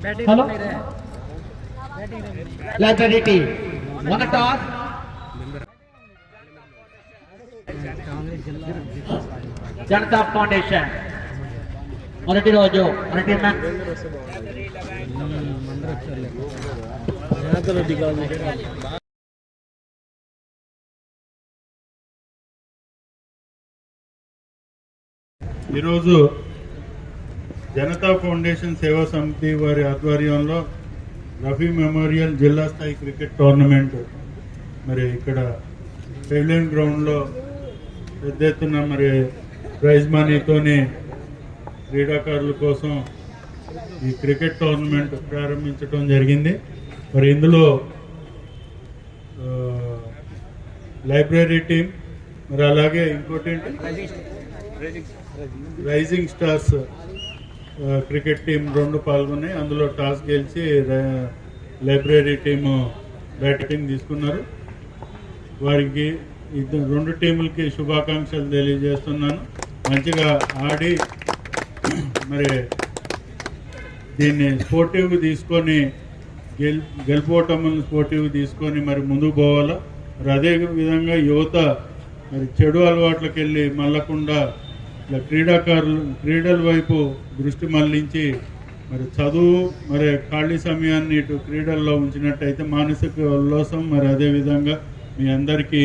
Hello library one toss Janata foundation మొదటి రోజు మొదటి ఈరోజు జనతా ఫౌండేషన్ సేవా సమితి వారి ఆధ్వర్యంలో రఫీ మెమోరియల్ జిల్లా స్థాయి క్రికెట్ టోర్నమెంట్ మరి ఇక్కడ పెవిలియన్ గ్రౌండ్లో పెద్ద ఎత్తున మరి ప్రైజ్ మనీతోని క్రీడాకారుల కోసం ఈ క్రికెట్ టోర్నమెంట్ ప్రారంభించడం జరిగింది. మరి ఇందులో లైబ్రరీ టీం మరి అలాగే ఇంకోటి రైజింగ్ స్టార్స్ క్రికెట్ టీం రెండు పాల్గొన్నాయి. అందులో టాస్ గెలిచి లైబ్రరీ టీము బ్యాటింగ్ తీసుకున్నారు. వారికి ఇద్దరు రెండు టీములకి శుభాకాంక్షలు తెలియజేస్తున్నాను. మంచిగా ఆడి మరి దీన్ని స్పోర్టివ్ తీసుకొని గెల్ గెలుపోవటములను స్పోర్టివ్ తీసుకొని మరి ముందుకు పోవాలా? మరి అదే విధంగా యువత మరి చెడు అలవాట్లకు వెళ్ళి మళ్ళకుండా ఇట్లా క్రీడాకారులు క్రీడల వైపు దృష్టి మళ్ళించి మరి చదువు మరి ఖాళీ సమయాన్ని ఇటు క్రీడల్లో ఉంచినట్టయితే మానసిక ఉల్లాసం మరి అదే విధంగా మీ అందరికీ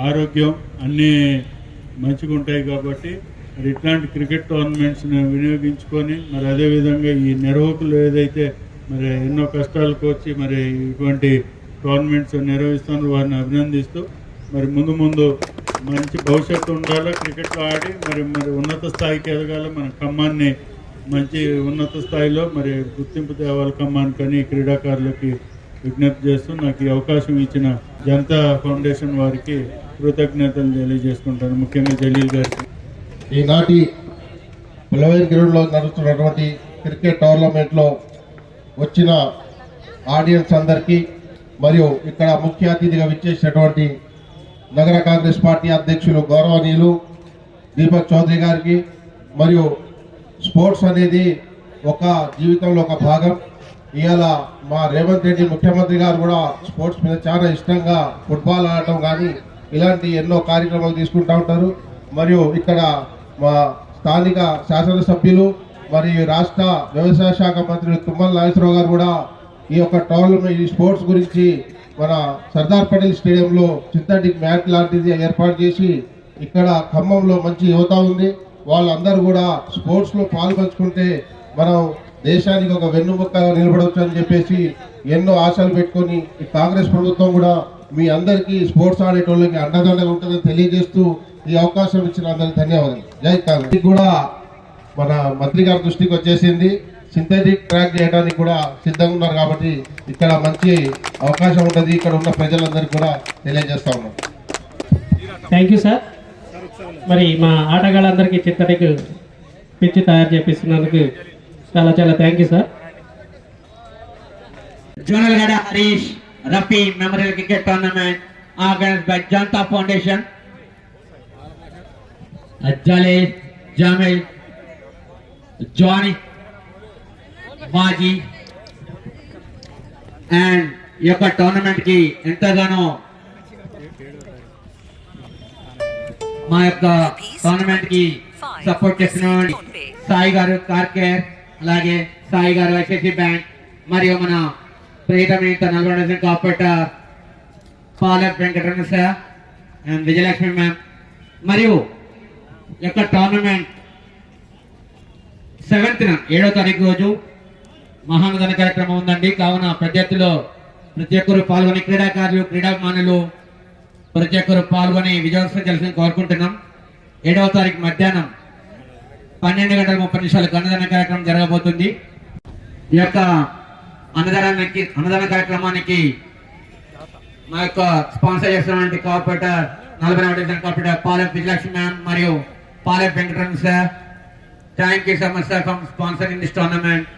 ఆరోగ్యం అన్నీ మంచిగా ఉంటాయి కాబట్టి మరి ఇట్లాంటి క్రికెట్ టోర్నమెంట్స్ని వినియోగించుకొని మరి అదేవిధంగా ఈ నిర్వాహకులు ఏదైతే మరి ఎన్నో కష్టాలకు వచ్చి మరి ఇటువంటి టోర్నమెంట్స్ నిర్వహిస్తున్నారు వారిని అభినందిస్తూ మరి ముందు ముందు మంచి భవిష్యత్తు ఉండాలి? క్రికెట్లో ఆడి మరి మరి ఉన్నత స్థాయికి ఎదగాలి? మన ఖమ్మాన్ని మంచి ఉన్నత స్థాయిలో మరి గుర్తింపు తేవాలి ఖమ్మానికని క్రీడాకారులకి విజ్ఞప్తి చేస్తూ నాకు ఈ అవకాశం ఇచ్చిన జనతా ఫౌండేషన్ వారికి కృతజ్ఞతలు తెలియజేసుకుంటాను. ముఖ్యంగా జలీల్ గారికి. ఈనాటి పులవేర్ గ్రౌండ్లో నడుస్తున్నటువంటి క్రికెట్ టోర్నమెంట్లో వచ్చిన ఆడియన్స్ అందరికీ మరియు ఇక్కడ ముఖ్య అతిథిగా విచ్చేసినటువంటి నగర కాంగ్రెస్ పార్టీ అధ్యక్షులు గౌరవనీయులు దీపక్ చౌదరి గారికి మరియు స్పోర్ట్స్ అనేది ఒక జీవితంలో ఒక భాగం. ఇవాళ మా రేవంత్ రెడ్డి ముఖ్యమంత్రి గారు కూడా స్పోర్ట్స్ మీద చాలా ఇష్టంగా ఫుట్బాల్ ఆడటం కానీ ఇలాంటి ఎన్నో కార్యక్రమాలు తీసుకుంటూ ఉంటారు. మరియు ఇక్కడ మా స్థానిక శాసనసభ్యులు మరియు రాష్ట్ర వ్యవసాయ శాఖ మంత్రి తుమ్మల నాగేశ్వరరావు గారు కూడా ఈ యొక్క టోర్నమెంట్ ఈ స్పోర్ట్స్ గురించి మన సర్దార్ పటేల్ స్టేడియంలో సింథటిక్ మ్యాట్ లాంటిది ఏర్పాటు చేసి ఇక్కడ ఖమ్మంలో మంచి యువత ఉంది. వాళ్ళందరూ కూడా స్పోర్ట్స్లో పాల్పంచుకుంటే మనం దేశానికి ఒక వెన్నుముక్కగా నిలబడవచ్చు అని చెప్పేసి ఎన్నో ఆశలు పెట్టుకొని ఈ కాంగ్రెస్ ప్రభుత్వం కూడా మీ అందరికీ స్పోర్ట్స్ ఆడేటోళ్ళకి అండదండగా ఉంటుందని తెలియజేస్తూ ఈ అవకాశం ఇచ్చిన అందరికి ధన్యవాదాలు. జై కాంగ్రెస్. కూడా మన మంత్రి గారి దృష్టికి వచ్చేసింది. సింథటిక్ ట్రాక్ చేయడానికి కూడా సిద్ధంగా ఉన్నారు కాబట్టి ఇక్కడ మంచి అవకాశం ఉంటుంది. ఇక్కడ ఉన్న ప్రజలందరికీ కూడా తెలియజేస్తా ఉన్నాం. థ్యాంక్ యూ సార్ మరి మా ఆటగాళ్ళందరికీ చిత్తడికి పిచ్చి తయారు చేపిస్తున్నందుకు చాలా చాలా థ్యాంక్ యూ సార్ జోనల్ గడ Harish Rafi memorial cricket tournament organize by Janata foundation. Jalesh Jamil Jani మాజీ అండ్ ఈ యొక్క టోర్నమెంట్కి ఎంతగానో మా యొక్క టోర్నమెంట్కి సపోర్ట్ చేసిన సాయి గారు కార్కేర్ అలాగే సాయి గారు ఐసిఐసి బ్యాంక్ మరియు మన ప్రియతమైన Nalgonda division corporator Palak Venkataramana sir and Vijayalakshmi ma'am మరియు ఈ యొక్క టోర్నమెంట్ సెవెంత్ ఏడో తారీఖు రోజు మహానదన కార్యక్రమం ఉందండి. కావున ప్రత్యర్థిలో ప్రతి ఒక్కరు పాల్గొని క్రీడాకారులు క్రీడాభిమానులు ప్రతి ఒక్కరు పాల్గొని విజయోత్సవం చేయాల్సింది కోరుకుంటున్నాం. ఏడవ తారీఖు మధ్యాహ్నం పన్నెండు గంటల ముప్పై నిమిషాలకు అన్నదాన కార్యక్రమం జరగబోతుంది. ఈ యొక్క అన్నదానానికి అన్నదాన కార్యక్రమానికి మా యొక్క స్పాన్సర్ చేస్తున్నటువంటి కార్పొరేటర్ నలభై division corporator Palem Vijayalakshmi ma'am మరియు Palem Venkataramana sir. Thank you so much sir from sponsoring this tournament